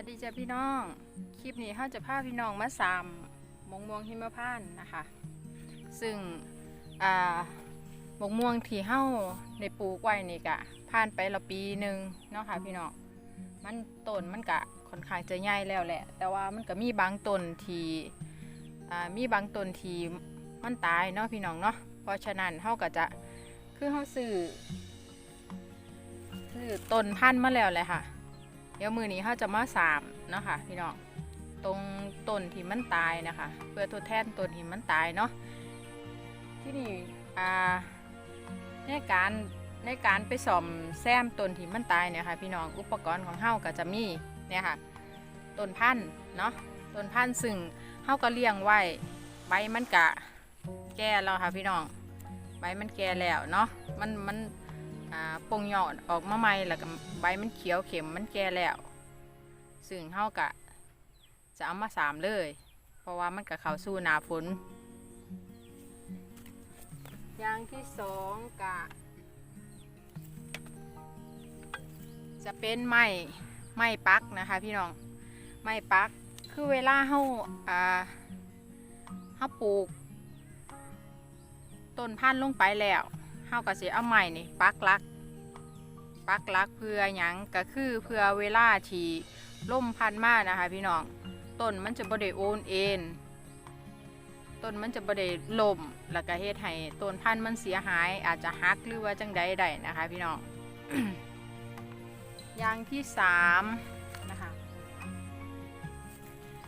วัสดีจ้ะพี่น้อง คลิปนี้เขาจะพาพี่น้องมาสามมงม่วงหิมพานต์นะคะ ซึ่งอ่ามงม่วงที่เฮาได้ปลูกไว้นี่กะผ่านไปและปีหนึ่งเนาะค่ะพี่น้อง มันต้นมันกะค่อนข้างจะใหญ่แล้วแหละ แต่ว่ามันก็มีบางต้นที่อ่ามีบางต้นที่มันตายเนาะพี่น้องเนาะ เพราะฉะนั้นเฮาก็จะคือเฮาซื้อซื้อต้นพันธุ์มาแล้วแหละค่ะ เดี๋ยวมือนี้เขาจะมาสามเนาะค่ะพี่น้องตรงต้นที่มันตายนะคะ เพื่อทดแทนต้นที่มันตายเนาะที่นี่ในการในการไปซ่อมแซมต้นที่มันตายเนี่ยค่ะพี่น้องอุปกรณ์ของเฮาก็จะมีเนี่ยค่ะต้นพันธุ์เนาะต้นพันธุ์ซึ่งเฮาก็เลี้ยงไว้ใบมันกะแก่แล้วค่ะพี่น้องใบมันแก่แล้วเนาะมันมัน อ่าปงยอดออกมาใหม่แล้วก็ใบมันเขียวเข็มมันแก่แล้ว ซึ่งเฮากะจะเอามาสามเลย เพราะว่ามันกับเขาสู้หนาฝนอย่างที่สองกะ จะเป็นไม้ไม้ปักนะคะพี่น้องไม้ปักคือเวลาเฮาอ่าเฮาปลูกต้นพันธุ์ลงไปแล้ว เฮาก็สิเอาใหม่นี่ปักลัก ปักลักเพื่อหยังก็คือเพื่อเวลาที่ล่มพันธุ์มานะคะ พี่น้องต้นมันจะบ่ได้โอนเอ็นต้นมันจะบ่ได้ล่มแล้วก็เฮ็ดให้ต้นพันธุ์มันเสียหาย อาจจะหักหรือว่าจังใดได้นะคะ พี่น้องอย่างที่สามนะคะ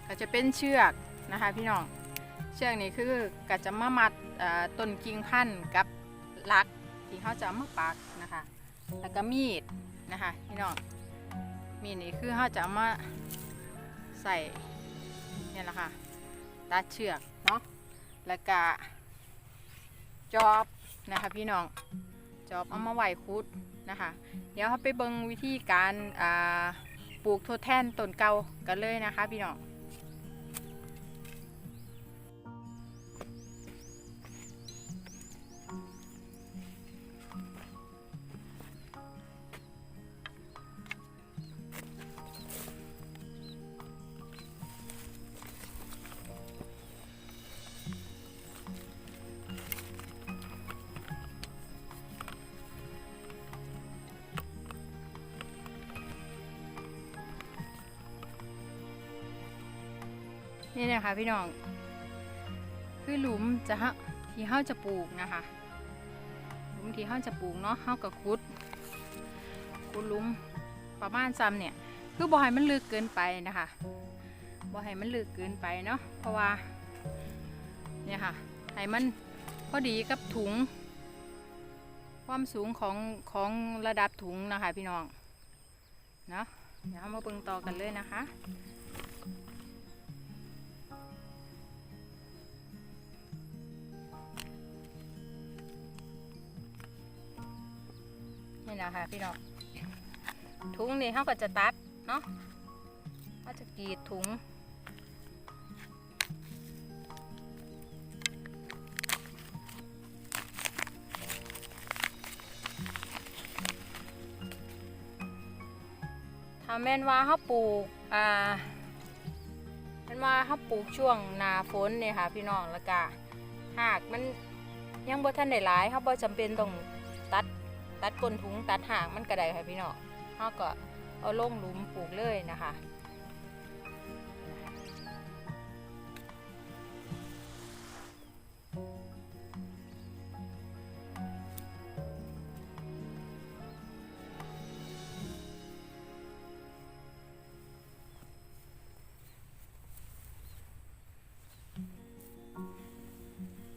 ก็จะเป็นเชือกนะคะ พี่น้องเชือกนี้คือก็จะมามัดต้นกิ่งพันธุ์กับ ลักที่เขาจะมาปักนะคะ แล้วก็มีดนะคะพี่น้องมีดนี่คือเขาจะมาใส่เนี่ยแหละค่ะตัดเชือกเนาะแล้วก็จอบนะคะพี่น้องจอบเอามาไหวคุดนะคะ เดี๋ยวเขาไปเบิ่งวิธีการปลูกทดแทนต้นเก่ากันเลยนะคะพี่น้อง นี่นะคะพี่น้อง คือหลุมจะฮะที่เฮาจะปลูกนะคะ หลุมที่เฮาจะปลูกเนาะเฮากับคุดคุดหลุมประมาณซ้ำเนี่ย คือบ่ให้มันลึกเกินไปนะคะบ่ให้มันลึกเกินไปเนาะ เพราะว่าเนี่ยค่ะให้มันพอดีกับถุง ความสูงของของระดับถุงนะคะพี่น้อง เนาะเดี๋ยวเรามาเบิ่งต่อกันเลยนะคะ นี่นะคะพี่น้องถุงนี่เขาก็จะตัดเนาะเขาจะกรีดถุงถ้าแม่นว่าเขาปลูกอ่าแม่นว่าเขาปลูกช่วงหนาฝนเนี่ยค่ะพี่น้องแล้วก็หากมันยังบ่ทันได้หลายเขาบ่จำเป็นต้อง ดก้นถุงตัดหางมันก็ไดค่ะพี่น้องเขาก็เอาลงหลุมปลูกเลยนะคะ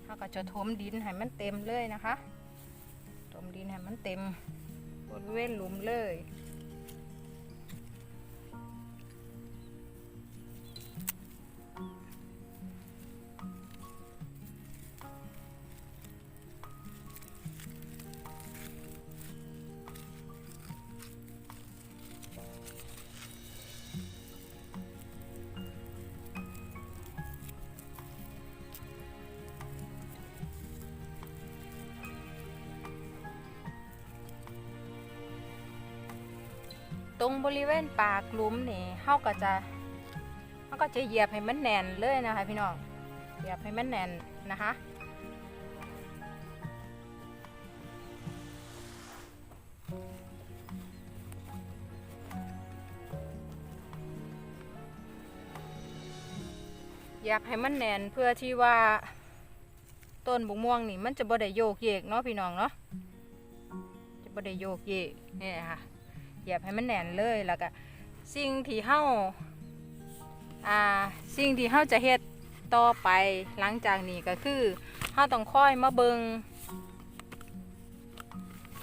เราก็จะถมดินให้มันเต็มเลยนะคะ เต็มบริเวณหลุมเลย ตรงบริเวณปากหลุมนี่เฮาก็จะเฮาก็จะเหยียบให้มันแน่นเลยนะคะพี่น้องเหยียบให้มันแน่นนะคะอยากให้มันแน่นเพื่อที่ว่าต้นบุกม่วงนี่มันจะบ่ได้โยกเยกเนาะพี่น้องเนาะจะบ่ได้โยกเยกนี่ค่ะ เหยียบให้มันแน่นเลยแล้วก็สิ่งที่เฮาอ่าสิ่งที่เฮาจะเฮ็ดต่อไปหลังจากนี้ก็คือเฮาต้องค่อยมาเบิง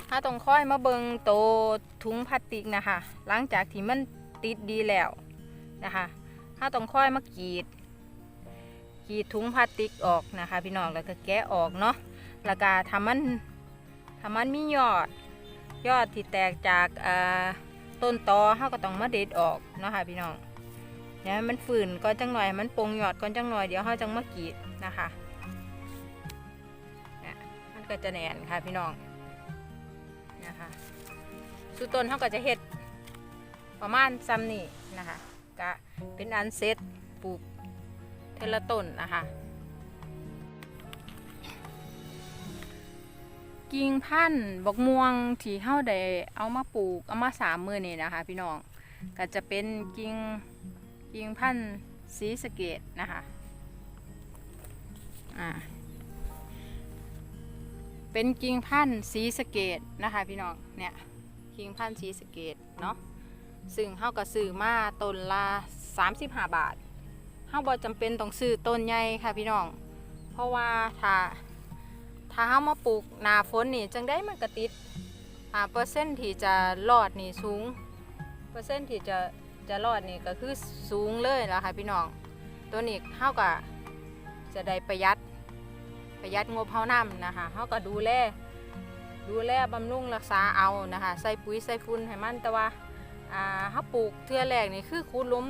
เฮาต้องค่อยมาเบิงโตถุงพลาสติกนะคะหลังจากที่มันติดดีแล้วนะคะเฮาต้องค่อยมากรีดกรีดถุงพลาสติกออกนะคะพี่น้องแล้วก็แกะออกเนาะแล้วก็ทำมันทำมันมียอด ยอดที่แตกจากต้นตอเขาก็ต้องมาเด็ดออกเนาะค่ะพี่น้องเดี๋ยมันฝืนก่อนจังหน่อยมันปรุงยอดก่อนจังหน่อยเดี๋ยวเขาจังมากรีดนะคะเนี่ยมันก็จะแน่นค่ะพี่น้องนะคะสุดต้นเขาก็จะเฮ็ดประมาณซ้ำนี่นะคะก็เป็นอันเสร็จปลูกเทละต้นนะคะ กิ่งพันธุ์บกม่วงที่เฮาได้เอามาปลูกเอามาสามมือนี่นะคะ พี่น้องก็จะเป็นกิ่งกิ่งพันธุ์สีสะเกตนะคะอ่าเป็นกิ่งพันธุ์สีสะเกตนะคะพี่น้องเนี่ยกิ่งพันธุ์สีสะเกตเนาะซึ่งเฮาก็ซื้อมาต้นละ35 บาทเฮาบ่จำเป็นต้องซื้อต้นใหญ่ค่ะพี่น้อง เพราะว่าถ้า ถ้าเฮามาปลูกหนาฝนนี่จังได้มันก็ติดอ่าเปอร์เซ็นต์ที่จะรอดนี่สูง เปอร์เซ็นต์ที่จะจะรอดนี่ก็คือสูงเลยล่ะค่ะพี่น้อง ตัวนี้เฮาก็จะได้ประหยัดประหยัดงบเฮานำนะคะเฮาก็ดูแลดูแลบำรุงรักษาเอานะคะใส่ปุ๋ยใส่ฝุ่นให้มันแต่ว่าอ่าเฮาปลูกเทื่อแรกนี่คือคูดล้ม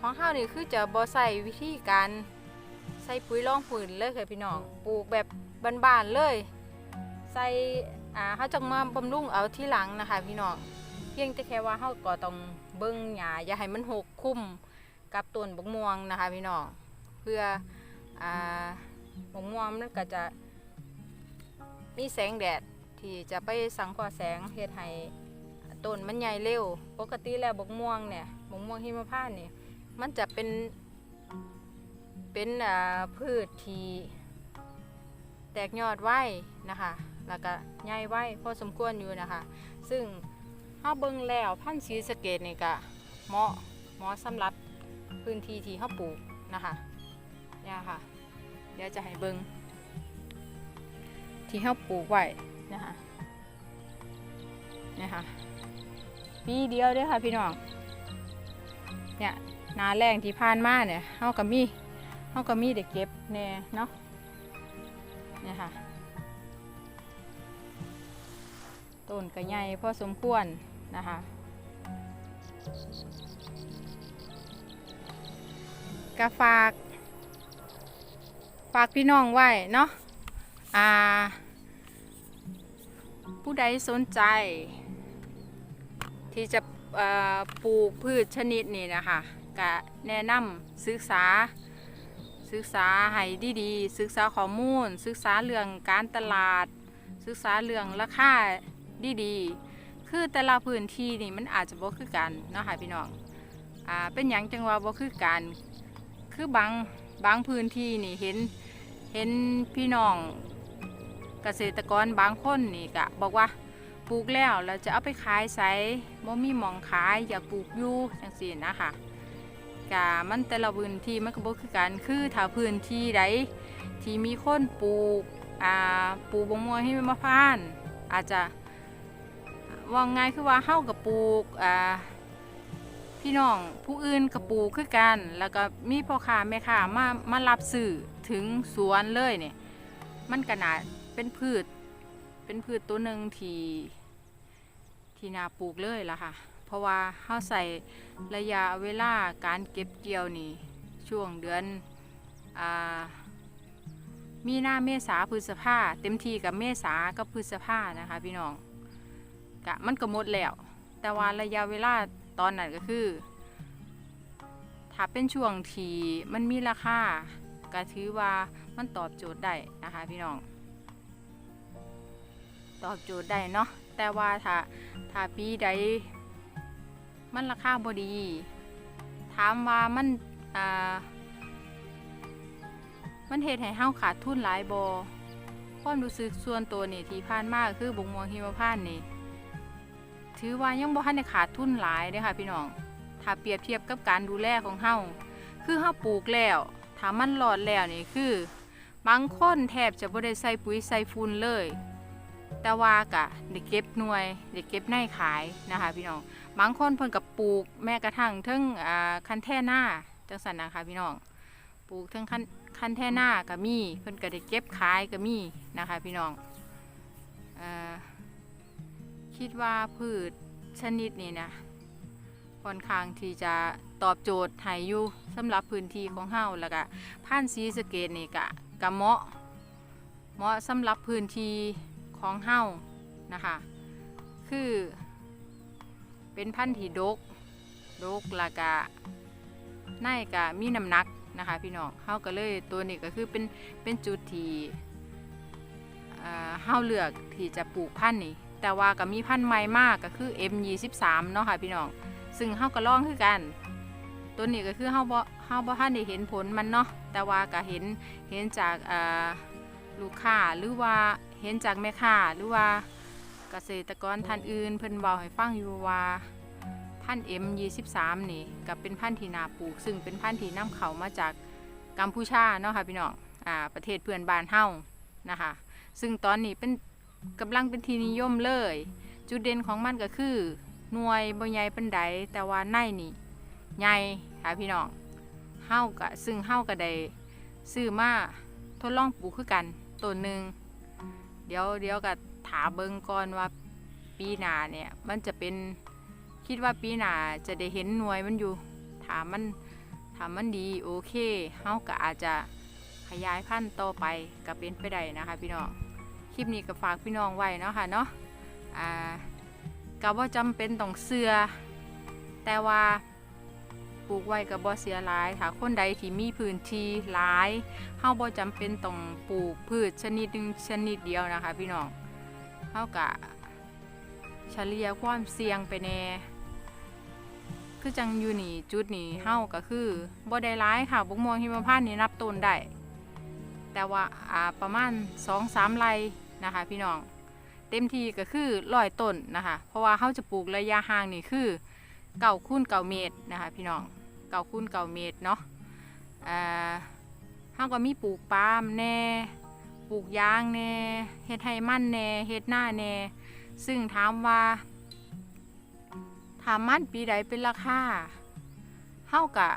ของข้าวนี่คือจะบ่ใส่วิธีการใส่ปุ๋ยร่องผืนเลยค่ะพี่น้องปลูกแบบ บานๆเลย ใส่อ่าเขาจะมาบำรุงเอาที่หลังนะคะพี่น้องเพียงแต่แค่ว่าเขาก็ต้องเบิ้งหญ้าอย่าให้มันหกคุ้มกับต้นบกม่วงนะคะพี่น้องเพื่ออ่าบกม่วงมันก็จะมีแสงแดดที่จะไปสังเคราะห์แสงเฮ็ดให้ต้นมันใหญ่เร็ว ปกติแล้วบกม่วงเนี่ยบกม่วงหิมพานต์นี่มันจะเป็นเป็นอ่าพืชที่ แตกยอดไว้นะคะ แล้วก็ใหญ่ไว้พอสมควรอยู่นะคะ ซึ่งเฮาเบิ่งแล้วพันธุ์สีสเกตนี่ก็เหมาะเหมาะสำหรับพื้นที่ที่เฮาปลูกนะคะเนี่ยค่ะ เดี๋ยวจะให้เบิ่งที่เฮาปลูกไว้นะคะเนี่ยค่ะปีเดียวเด้อค่ะพี่น้องเนี่ยนาแรงที่ผ่านมาเนี่ยเฮาก็มีเฮาก็มีได้เก็บแน่เนาะ นี่ยค่ะ ต้นก็ใหญ่พอสมควรนะคะก็ฝาก ฝากพี่น้องไว้เนาะ อ่า ผู้ใดสนใจ ที่จะปลูกพืชชนิดนี้นะคะก็แนะนำศึกษา ศึกษาให้ดีๆ ศึกษาข้อมูล ศึกษาเรื่องการตลาด ศึกษาเรื่องราคาดีๆ คือแต่ละพื้นที่นี่มันอาจจะบ่คือกันเนาะค่ะพี่น้องอ่าเป็นหยังจังว่าบ่คือกัน คือบางบางพื้นที่นี่เห็นเห็นพี่น้องเกษตรกรบางคนนี่ก็บอกว่าปลูกแล้วเราจะเอาไปขายไสบ่มีหมองขายอยากปลูกอยู่จังซี่นะคะ กะมันแต่ละพื้นที่มันก็บ่คือกันคือถ้าพื้นที่ใดที่มีคนปลูกอ่าปลูกบงมวงให้มะพร้านอาจจะว่าง่ายคือว่าเฮากับปลูกอ่าพี่น้องผู้อื่นกับปลูกคือกัน แล้วก็มีพ่อค้าแม่ค้ามามารับซื้อถึงสวนเลยเนี่ยมันก็น่าเป็นพืช เป็นพืชตัวหนึ่งที่ที่นาปลูกเลยล่ะค่ะ เพราะว่าเขาใส่ระยะเวลาการเก็บเกี่ยวนี่ช่วงเดือนอมีนาเมษาพฤษภาเต็มทีกับเมษากับพฤษภานะคะพี่น้องกะมันก็หมดแล้ว แต่ว่าระยะเวลาตอนนั้นก็คือ ถ้าเป็นช่วงที่มันมีราคาก็ถือว่ามันตอบโจทย์ได้นะคะพี่น้อง ตอบโจทย์ได้เนาะแต่ว่าถ้าถ้าปีใด มันราคาบดี ถามว่ามันอ่ามันเหตุให้เฮาขาดทุนหลายบอความรู้สึกส่วนตัวนี่ที่ผ่านมาคือบงมวงหิมพานนี่ ถือว่ายังบ่ทันได้ขาดทุนหลายเด้ค่ะพี่น้อง ถ้าเปรียบเทียบกับการดูแลของเฮาคือเฮาปลูกแล้วถ้ามันรอดแล้วนี่คือบางคนแทบจะบ่ได้ใส่ปุ๋ยใส่ฝุ่นเลย แต่ว่ากะได้เก็บหน่วยได้เก็บในขายนะคะพี่น้องบางคนเพิ่นกับปลูกแม้กระทั่งทั้งคันแท่หน้าจังสันนะคะพี่น้องปลูกทั้งคันคันแท่หน้าก็มีเพิ่นก็ได้เก็บขายก็มีนะคะพี่น้องอคิดว่าพืชชนิดนี้นะค่อนข้างที่จะตอบโจทย์ให้อยู่สำหรับพื้นที่ของเฮาแล้วก็พันธุ์สีสเกตนี่ก็กะเหมาะเหมาะสำหรับพื้นที่ ของเฮานะคะ คือเป็นพันธุ์ที่ดกดกล้วก็ในก็มีน้ำหนักนะคะพี่น้องเฮาก็เลยตัวนี้ก็คือเป็นเป็นจุดที่อ่าเฮาเลือกที่จะปลูกพันธุ์นี่แต่ว่าก็มีพันธุ์ใหม่มากก็คือ M23 เนาะค่ะพี่น้อง ซึ่งเฮาก็ลองคือกัน ตัวนี้ก็คือเฮาบ่เฮาบ่ทันได้เห็นผลมันเนาะ แต่ว่าก็เห็นเห็นจากอ่า ลูกค้าหรือว่าเห็นจากแม่ค้าหรือว่าเกษตรกรท่านอื่น เพิ่นเว้าให้ฟังอยู่ว่าพันธุ์ M23 นี่ก็เป็นพันธุ์ที่นาปลูก ซึ่งเป็นพันธุ์ที่นำเข้ามาจากกัมพูชาเนาะค่ะพี่น้องอ่าประเทศเพื่อนบ้านเฮานะคะซึ่งตอนนี้เป็นกำลังเป็นที่นิยมเลย จุดเด่นของมันก็คือหน่วยบ่ใหญ่ปานใดแต่ว่าในนี่ใหญ่ค่ะพี่น้องเฮาก็ซึ่งเฮาก็ได้ซื้อมาทดลองปลูกคือกัน ต้นหนึ่งเดี๋ยวเดี๋ยวก็ถาเบิงก่อนว่าปีหน้าเนี่ยมันจะเป็นคิดว่าปีหน้าจะได้เห็นหน่วยมันอยู่ถามมันถามมันดีโอเคเฮาก็อาจจะขยายพันธุ์ต่อไปก็เป็นไปได้นะคะ พี่น้องคลิปนี้ก็ฝากพี่น้องไว้เนาะค่ะเนาะอ่าก็บ่าจำเป็นต้องเสือแต่ว่า ปลูกไว้ก็บ่เสียหลายถ้าคนใดที่มีพื้นที่หลายเฮาบ่จำเป็นต้องปลูกพืชชนิดหนึ่งชนิดเดียวนะคะ พี่น้องเฮากะเฉลี่ยความเสี่ยงไปแน่คือจังอยู่นี่จุดนี้เฮาก็คือบ่ได้ร้ายค่ะบกม่วงหิมพานต์นี่นับต้นได้แต่ว่าอ่าประมาณ2-3ไร่นะคะ พี่น้องเต็มที่ก็คือร้อยต้นนะคะ เพราะว่าเฮาจะปลูกระยะห่างนี่คือเก่าคูณเก่าเมตรนะคะ พี่น้อง เก่าคูณเก่าเมตรเนาะอ่าเฮาก็มีปลูกปาล์มแน่ปลูกยางแน่เฮ็ดไห้มันแน่เฮ็ดหน้าแน่ซึ่งถามว่าถามมันปีใดเป็นราคาเฮากะ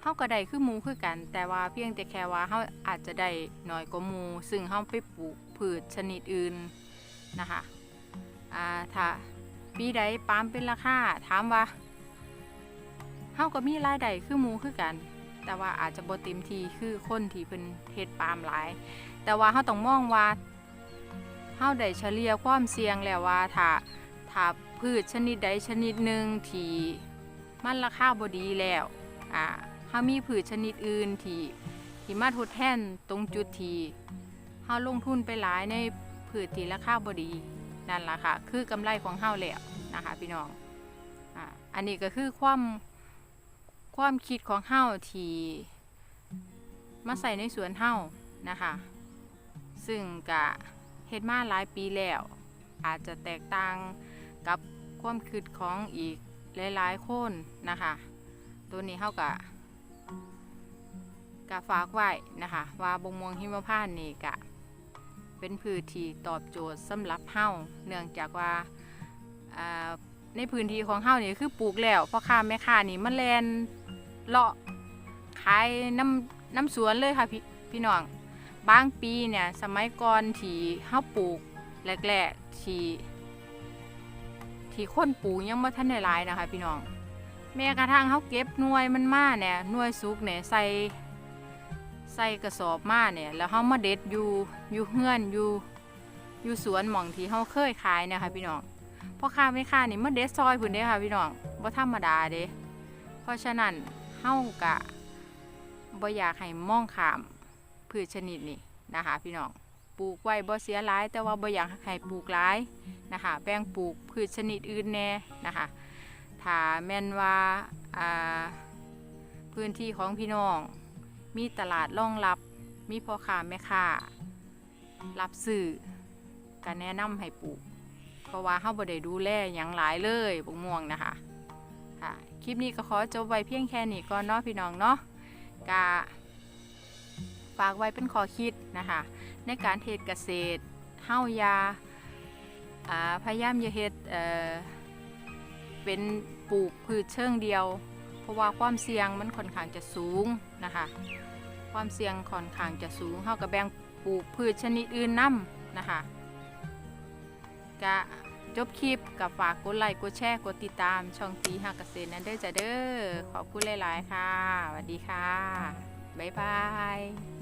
เฮาก็ได้คือมูคือกัน แต่ว่าเพียงแต่แค่ว่าเฮาอาจจะได้น้อยกว่ามู ซึ่งเฮาไปปลูกพืชชนิดอื่นนะคะอ่าถ้าปีใดปาล์มเป็นราคาถามว่า เฮาก็มีรายได้คือหมูคือกัน แต่ว่าอาจจะบ่เต็มทีคือคนที่เพิ่นเฮ็ดปาล์มหลาย แต่ว่าเฮาต้องมองว่าเฮาได้เฉลี่ยความเสี่ยงแล้วว่าถ้าถ้าพืชชนิดใดชนิดหนึ่งที่มันราคาบ่ดีแล้วอ่าเฮามีพืชชนิดอื่นที่ที่มาทดแทนตรงจุดที่เฮาลงทุนไปหลายในพืชที่ราคาบ่ดีนั่นล่ะค่ะ คือกำไรของเฮาแล้วนะคะพี่น้องอ่าอันนี้ก็คือความ ความคิดของเฮาที่มาใส่ในสวนเฮานะคะ ซึ่งกะเฮ็ดมาหลายปีแล้ว อาจจะแตกต่างกับความคิดของอีกหลายๆคนนะคะ ตัวนี้เฮากะกะฝากไว้นะคะ ว่าบงมวงหิมพานต์นี่กะเป็นพืชที่ตอบโจทย์สำหรับเฮาเนื่องจากว่าอ่าในพื้นที่ของเฮานี่คือปลูกแล้วพ่อค้าแม่ค้านี่มันแลน เลาะขายน้ำน้ำสวนเลยค่ะพี่พี่น้อง บางปีเนี่ยสมัยก่อนที่เฮาปลูกแรกๆที่ที่คนปลูกยังบ่ทันได้หลายนะคะพี่น้อง แม้กระทั่งเฮาเก็บหน่วยมันมาเนี่ยหน่วยสุกเนี่ยใส่ใส่กระสอบมาเนี่ยแล้วเฮามาเด็ดอยู่อยู่เฮือนอยู่อยู่สวนหม่องที่เฮาเคยขายนะคะพี่น้องพ่อค้าแม่ค้านี่มันเด็ดซอยพุ่นเด้ค่ะพี่น้องบ่ธรรมดาเด้เพราะฉะนั้น เฮากะบ่อยากให้มองขามพืชชนิดนี้นะคะ พี่น้องปลูกไว้บ่เสียหลาย แต่ว่าบ่อยากให้ปลูกหลายนะคะแบ่งปลูกพืชชนิดอื่นแน่นะคะถ้าแม่นว่าอ่าพื้นที่ของพี่น้อง มีตลาดรองรับมีพ่อค้าแม่ค้ารับซื้อก็แนะนำให้ปลูก เพราะว่าเฮาบ่ได้ดูแลหยังหลายเลยบกม่วงนะคะค่ะ คลิปนี้ก็ขอจบไว้เพียงแค่นี้ก่อนเนาะพี่น้องเนาะกะฝากไว้เป็นข้อคิดนะคะในการเฮ็ดเกษตรเฮายาพยายามอย่าเฮ็ดเออเป็นปลูกพืชเชิงเดียว เพราะว่าความเสี่ยงมันค่อนข้างจะสูงนะคะความเสี่ยงค่อนข้างจะสูงเฮาก็แบ่งปลูกพืชชนิดอื่นนํนะคะกะ จบคลิปกับฝากกดไลค์กดแชร์กดติดตามช่องตีหักเกษตรนั้นเด้อจ้ะเด้อขอบคุณหลาย ๆ ค่ะสวัสดีค่ะ บ๊ายบาย